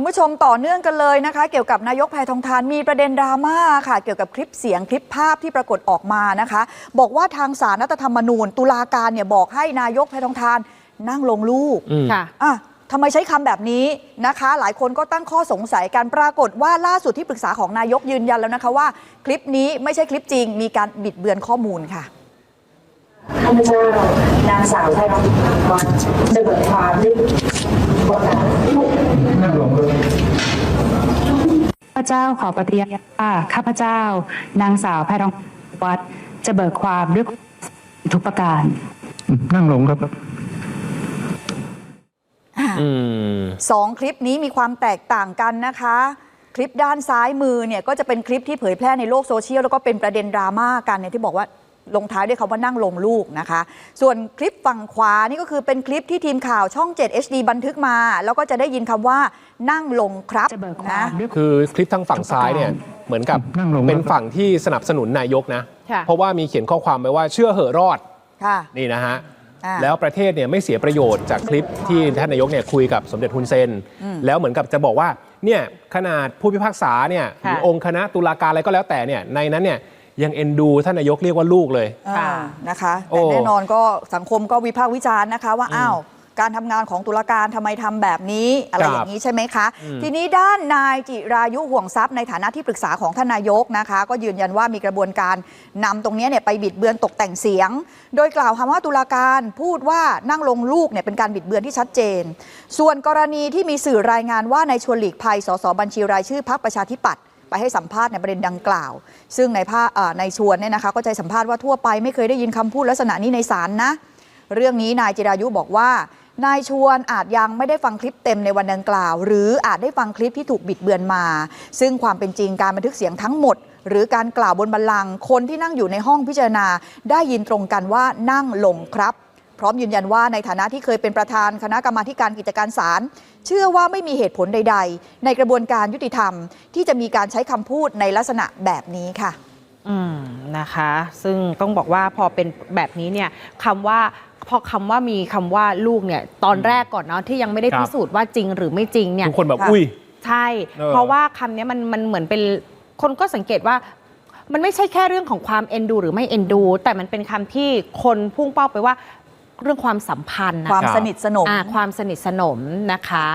คุณผู้ชมต่อเนื่องกันเลยนะคะ เกี่ยวกับนายกแพทองทานมีประเด็นดราม่าค่ะ เกี่ยวกับคลิปเสียงคลิปภาพที่ปรากฏออกมานะคะ บอกว่าทางสารรัฐธรรมนูญ ตุลาการเนี่ยบอกให้นายกแพทองทานนั่งลงลูกอืมค่ะอะทำไมใช้คำแบบนี้นะคะ หลายคนก็ตั้งข้อสงสัยกันปรากฏว่าล่าสุดที่ปรึกษาของนายกยืนยันแล้วนะคะว่า คลิปนี้ไม่ใช่คลิปจริง มีการบิดเบือนข้อมูลค่ะข้าพเจ้านางสาวไทยรัฐวัฒน์จะเบิกความด้วยบทบาทข้าพ เจ้าขอปฏิญาณว่าข้าพเจ้า นางสาวแพทองวัดจะเบิกความด้วยทุกประการ นั่งลงครับอืมสองคลิปนี้มีความแตกต่างกันนะคะ คลิปด้านซ้ายมือเนี่ยก็จะเป็นคลิปที่เผยแพร่ในโลกโซเชียลแล้วก็เป็นประเด็นดราม่ากันเนี่ยที่บอกว่า ลงท้ายด้วยคำว่านั่งลงลูกนะคะ ส่วนคลิปฝั่งขวานี่ก็คือเป็นคลิปที่ทีมข่าวช่อง 7 HD บันทึกมา แล้วก็จะได้ยินคำว่านั่งลงครับจะเบิกควานะมด้วยคือคลิปทางฝั่งซ้ายเนี่ยเหมือนกับนั่งลงเป็นฝั่งที่สนับสนุนนายกนะค่ะเพราะว่ามีเขียนข้อความไว้ว่าเชื่อเหอะรอดค่ะนี่นะฮะอ่าแล้วประเทศเนี่ยไม่เสียประโยชน์จากคลิปที่ท่านนายกเนี่ยคุยกับสมเด็จฮุนเซน แล้วเหมือนกับจะบอกว่าเนี่ยขนาดผู้พิพากษาเนี่ยหรือค่ะองค์คณะตุลาการอะไรก็แล้วแต่เนี่ยในนั้นเนี่ย ยังเอ็นดูท่านนายกเรียกว่าลูกเลย อ่านะคะโอ้ แต่แน่นอนก็สังคมก็วิพากษ์วิจารณ์นะคะว่าอ้าวการทำงานของตุลาการทำไมทำแบบนี้ อะไรครับอย่างนี้ใช่ไหมคะอืมทีนี้ด้านนายจิรายุห่วงทรัพย์ในฐานะที่ปรึกษาของท่านนายกนะคะ ก็ยืนยันว่ามีกระบวนการนำตรงเนี้ยเนี่ยไปบิดเบือนตกแต่งเสียง โดยกล่าวคำว่าตุลาการพูดว่านั่งลงลูกเนี่ยเป็นการบิดเบือนที่ชัดเจน ส่วนกรณีที่มีสื่อรายงานว่านายชวนหลีกภัยสสบัญชีรายชื่อพรรคประชาธิปัตย์ ไปให้สัมภาษณ์ในประเด็นดังกล่าว ซึ่งในภาในชวนเนี่ยนะคะก็ใจสัมภาษณ์ว่าทั่วไปไม่เคยได้ยินคำพูดลักษณะนี้ในศาลนะ เรื่องนี้นายจิรายุบอกว่านายชวนอาจยังไม่ได้ฟังคลิปเต็มในวันดังกล่าว หรืออาจได้ฟังคลิปที่ถูกบิดเบือนมา ซึ่งความเป็นจริงการบันทึกเสียงทั้งหมด หรือการกล่าวบนบัลลังก์คนที่นั่งอยู่ในห้องพิจารณา ได้ยินตรงกันว่านั่งลงครับ พร้อมยืนยันว่าในฐานะที่เคยเป็นประธานคณะกรรมาธิการกิจการศาลเชื่อว่าไม่มีเหตุผลใด ๆ ในกระบวนการยุติธรรม ที่จะมีการใช้คำพูดในลักษณะแบบนี้ค่ะ อืมนะคะ ซึ่งต้องบอกว่าพอเป็นแบบนี้เนี่ยคำว่าพอคำว่ามีคำว่าลูกเนี่ยตอนแรกก่อนเนาะที่ยังไม่ได้ครับพิสูจน์ว่าจริงหรือไม่จริงเนี่ยทุกคนแบบค่ะอุ้ยใช่เออเพราะว่าคำเนี้ยมันมันเหมือนเป็นคนก็สังเกตว่ามันไม่ใช่แค่เรื่องของความเอ็นดู หรือไม่เอ็นดู แต่มันเป็นคำที่คนพุ่งเป้าไปว่า เรื่องความสัมพันธ์นะความครับสนิทสนม อ่าความสนิทสนมนะคะ